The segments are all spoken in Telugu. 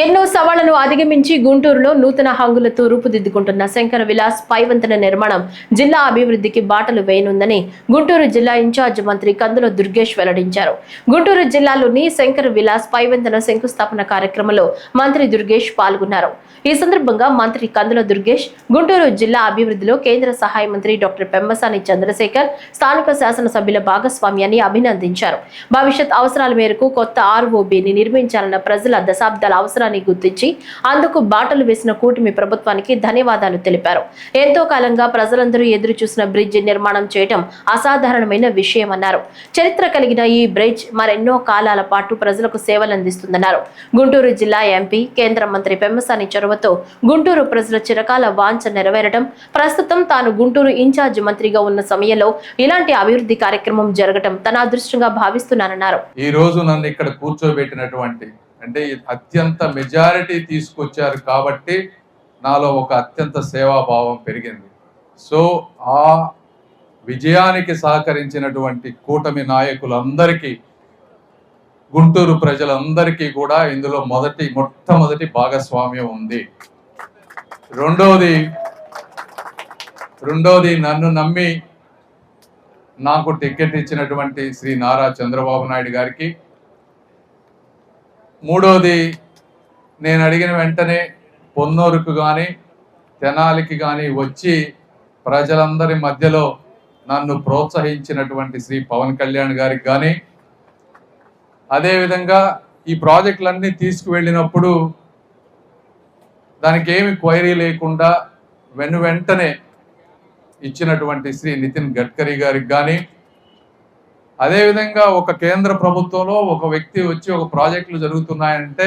ఎన్నో సవాళ్ళను అధిగమించి గుంటూరులో నూతన హంగులతో రూపుదిద్దుకుంటున్న శంకర విలాస్ పైవంతన నిర్మాణం జిల్లా అభివృద్ధికి బాటలు వేయనుందని గుంటూరు జిల్లా ఇన్ఛార్జ్ మంత్రి కందుల దుర్గేష్ వెల్లడించారు. గుంటూరు జిల్లాలోని శంకర విలాస్ పైవంతన శంకుస్థాపన కార్యక్రమంలో మంత్రి దుర్గేష్ పాల్గొన్నారు. ఈ సందర్భంగా మంత్రి కందుల దుర్గేష్ గుంటూరు జిల్లా అభివృద్ధిలో కేంద్ర సహాయ మంత్రి డాక్టర్ పెమ్మసాని చంద్రశేఖర్ స్థానిక శాసనసభ్యుల భాగస్వామ్యాన్ని అభినందించారు. భవిష్యత్ అవసరాల మేరకు కొత్త ఆర్ఓబిని నిర్మించాలన్న ప్రజల దశాబ్దాల అవసరాన్ని గుర్తించి అందుకు బాటలు వేసిన కూటమి ప్రభుత్వానికి ధన్యవాదాలు తెలిపారు. ఎంతో కాలంగా ప్రజలందరూ ఎదురు చూసిన బ్రిడ్జ్ నిర్మాణం చేయడం అసాధారణమైన విషయమన్నారు. చరిత్ర కలిగిన ఈ బ్రిడ్జ్ మరెన్నో కాలాల పాటు ప్రజలకు సేవలు అందిస్తుందన్నారు గుంటూరు జిల్లా ఎంపీ కేంద్ర మంత్రి పెమ్మసాని చొరవతో గుంటూరు ప్రజల చిరకాల వాంఛ నెరవేరడం ప్రస్తుతం తాను గుంటూరు ఇన్ఛార్జ్ మంత్రిగా ఉన్న సమయంలో ఇలాంటి అభివృద్ధి కార్యక్రమం జరగడం తన అదృష్టంగా భావిస్తున్నానన్నారు. ఈ రోజు నన్ను ఇక్కడ కూర్చోబెట్టినటువంటి అంటే అత్యంత మెజారిటీ తీసుకొచ్చారు కాబట్టి నాలో ఒక అత్యంత సేవాభావం పెరిగింది. సో ఆ విజయానికి సహకరించినటువంటి కూటమి నాయకులందరికీ గుంటూరు ప్రజలందరికీ కూడా ఇందులో మొదటి మొట్టమొదటి భాగస్వామ్యం ఉంది. రెండోది రెండోది నన్ను నమ్మి నాకు టికెట్ ఇచ్చినటువంటి శ్రీ నారా చంద్రబాబు నాయుడు గారికి మూడోది నేను అడిగిన వెంటనే పొన్నూరుకు కానీ తెనాలికి కానీ వచ్చి ప్రజలందరి మధ్యలో నన్ను ప్రోత్సహించినటువంటి శ్రీ పవన్ కళ్యాణ్ గారికి కానీ అదేవిధంగా ఈ ప్రాజెక్టులన్నీ తీసుకువెళ్ళినప్పుడు దానికి ఏమి క్వైరీ లేకుండా వెను వెంటనే ఇచ్చినటువంటి శ్రీ నితిన్ గడ్కరీ గారికి కానీ అదేవిధంగా ఒక కేంద్ర ప్రభుత్వంలో ఒక వ్యక్తి వచ్చి ఒక ప్రాజెక్టులు జరుగుతున్నాయంటే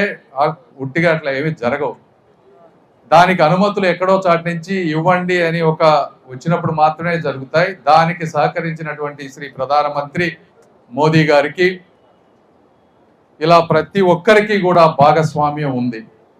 ఉట్టిగా అట్లా ఏమి జరగవు. దానికి అనుమతులు ఎక్కడో చాటి నుంచి ఇవ్వండి అని ఒక వచ్చినప్పుడు మాత్రమే జరుగుతాయి. దానికి సహకరించినటువంటి శ్రీ ప్రధానమంత్రి మోదీ గారికి ఇలా ప్రతి ఒక్కరికి కూడా భాగస్వామ్యం ఉంది.